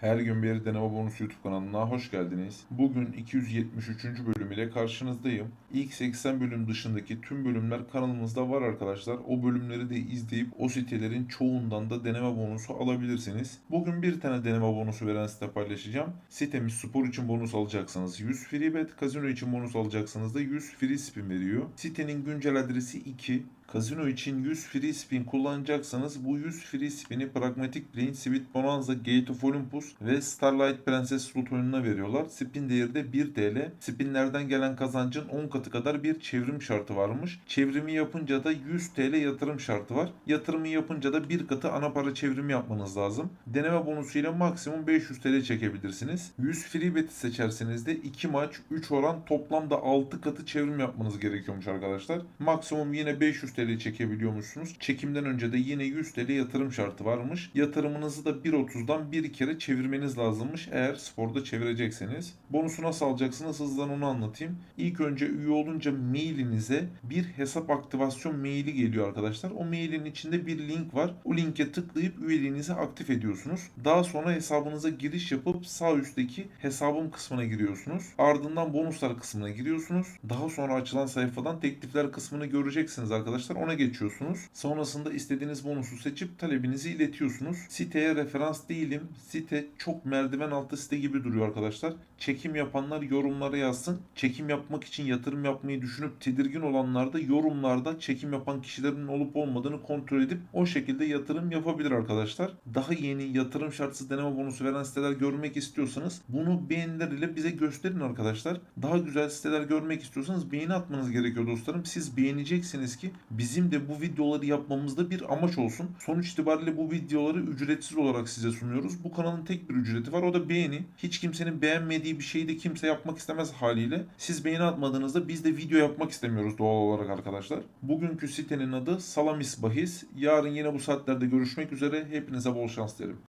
Her gün bir deneme bonus YouTube kanalına hoş geldiniz. Bugün 273. bölüm ile karşınızdayım. İlk 80 bölüm dışındaki tüm bölümler kanalımızda var arkadaşlar. O bölümleri de izleyip o sitelerin çoğundan da deneme bonusu alabilirsiniz. Bugün bir tane deneme bonusu veren site paylaşacağım. Sitemiz spor için bonus alacaksanız 100 free bet, kazino için bonus alacaksanız da 100 free spin veriyor. Sitenin güncel adresi 2. Kazino için 100 free spin kullanacaksanız bu 100 free spin'i Pragmatic Plane, Sweet Bonanza, Gate of Olympus ve Starlight Princess slot oyununa veriyorlar. Spin değeri de 1 TL. Spinlerden gelen kazancın 10 katı kadar bir çevrim şartı varmış. Çevrimi yapınca da 100 TL yatırım şartı var. Yatırımı yapınca da bir katı ana para çevrimi yapmanız lazım. Deneme bonusuyla maksimum 500 TL çekebilirsiniz. 100 free bet'i seçerseniz de 2 maç 3 oran toplamda 6 katı çevrim yapmanız gerekiyormuş arkadaşlar. Maksimum yine 500 TL çekebiliyormuşsunuz. Çekimden önce de yine 100 TL yatırım şartı varmış. Yatırımınızı da 1.30'dan bir kere çevirmeniz lazımmış eğer sporda çevirecekseniz. Bonusu nasıl alacaksınız hızlıdan onu anlatayım. İlk önce üye olunca mailinize bir hesap aktivasyon maili geliyor arkadaşlar. O mailin içinde bir link var. O linke tıklayıp üyeliğinizi aktif ediyorsunuz. Daha sonra hesabınıza giriş yapıp sağ üstteki hesabım kısmına giriyorsunuz. Ardından bonuslar kısmına giriyorsunuz. Daha sonra açılan sayfadan teklifler kısmını göreceksiniz arkadaşlar. Ona geçiyorsunuz. Sonrasında istediğiniz bonusu seçip talebinizi iletiyorsunuz. Siteye referans değilim. Site çok merdiven altı site gibi duruyor arkadaşlar. Çekim yapanlar yorumlara yazsın. Çekim yapmak için yatırım yapmayı düşünüp tedirgin olanlar da yorumlarda çekim yapan kişilerin olup olmadığını kontrol edip o şekilde yatırım yapabilir arkadaşlar. Daha yeni yatırım şartsız deneme bonusu veren siteler görmek istiyorsanız bunu beğeniler ile bize gösterin arkadaşlar. Daha güzel siteler görmek istiyorsanız beğeni atmanız gerekiyor dostlarım. Siz beğeneceksiniz ki bizim de bu videoları yapmamızda bir amaç olsun. Sonuç itibariyle bu videoları ücretsiz olarak size sunuyoruz. Bu kanalın tek bir ücreti var o da beğeni. Hiç kimsenin beğenmediği bir şeyi de kimse yapmak istemez haliyle. Siz beğeni atmadığınızda biz de video yapmak istemiyoruz doğal olarak arkadaşlar. Bugünkü sitenin adı Salamis Bahis. Yarın yine bu saatlerde görüşmek üzere. Hepinize bol şans derim.